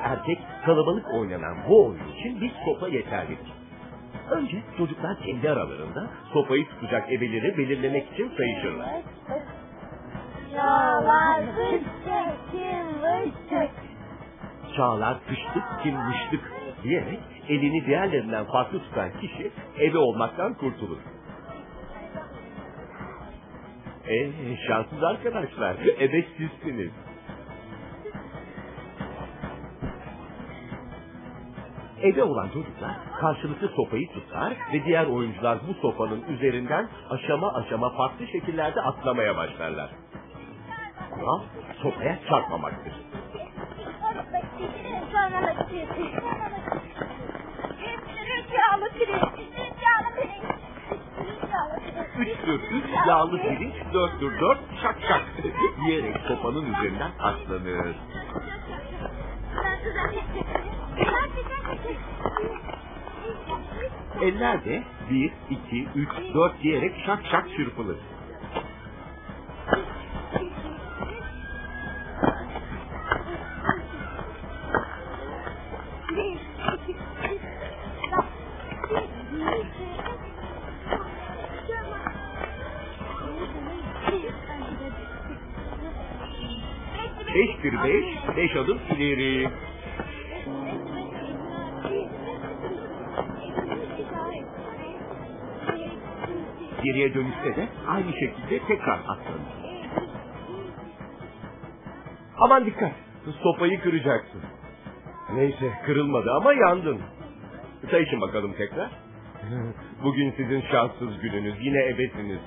erkek kalabalık oynanan bu oyun için bir sopa yeterlidir. Önce çocuklar kendi aralarında sopayı tutacak ebeleri belirlemek için sayışırlar. Çağlar fıştık kim fıştık. Çağlar kıştık kim mıştık diyerek elini diğerlerinden farklı tutan kişi ebe olmaktan kurtulur. Eee şanssız arkadaşlar. Ebe sizsiniz. Ebe olan çocuklar karşılıklı sopayı tutar ve diğer oyuncular bu sopanın üzerinden aşama aşama farklı şekillerde atlamaya başlarlar. Kural sopaya çarpmamaktır. Üçtür üç yağlı pirinç, dörttür dört şak şak diyerek sopanın üzerinden atlanır. Eller de bir, iki, üç, dört diyerek şak şak çırpılır. Beş bir beş, beş adım ileri. Geriye dönüşte de aynı şekilde tekrar atlanır. Aman dikkat, sopayı kıracaksın. Neyse kırılmadı ama yandın. Sayışın bakalım tekrar. Bugün sizin şanssız gününüz. Yine ebesiniz.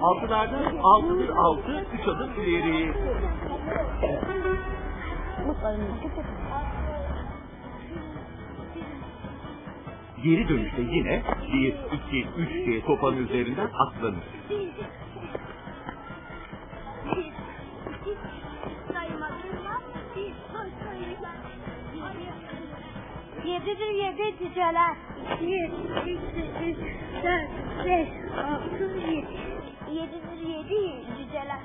Altılardan altıdır altı, üç adım ileri. Geri dönüşte yine bir, iki, üç diye sopanın üzerinden atlanır. Yedidir yedi cüceler. Bir, iki, üç, dört, beş, altı, yedi. Yedidir yedi cüceler.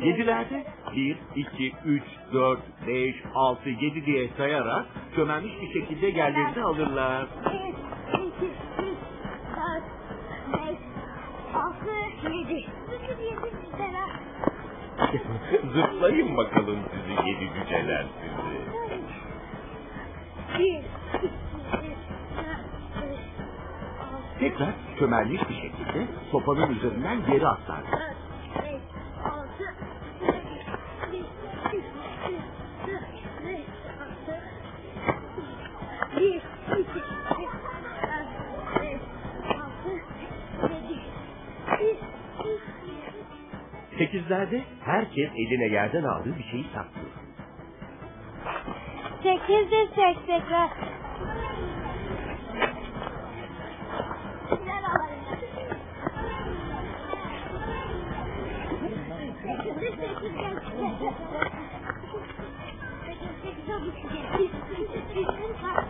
Yedi. Yedilerde bir, iki, üç, dört, beş, altı, yedi diye sayarak çömelmiş bir şekilde yerlerini alırlar. Bir, iki, üç, dört, beş, altı, yedi. Yedi, yedi cüceler. Zıplayın bakalım sizi yedi cüceler sizi. Bir, iki, üç, Tekrar çömelmiş bir şekilde sopanın üzerinden geri atlar. Sekizlerde herkes eline yerden aldığı bir şeyi saklıyor. Sekizdir seksekler.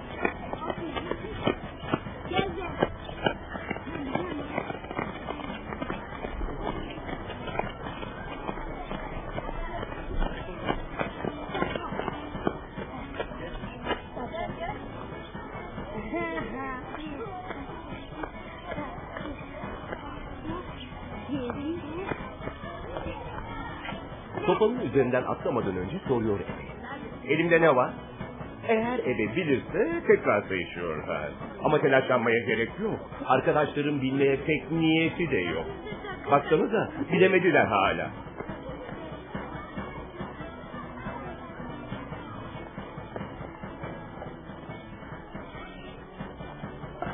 Gel Sopanın üzerinden atlamadan önce soruyor ebe. Elimde ne var? Eğer ebe bilirse tekrar sayışıyorlar. Ama telaşlanmaya gerek yok. Arkadaşlarım bilmeye pek niyeti de yok. Baksanıza bilemediler hala.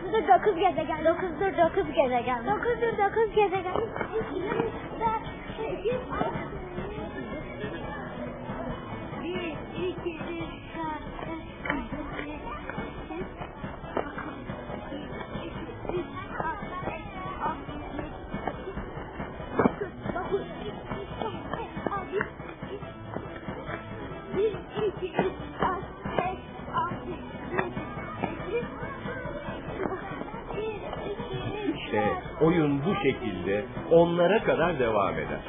Dokuzdur dokuz gezegen. Dokuzdur dokuz gezegen. Dokuzdur dokuz gezegen. Oyun bu şekilde onlara kadar devam eder.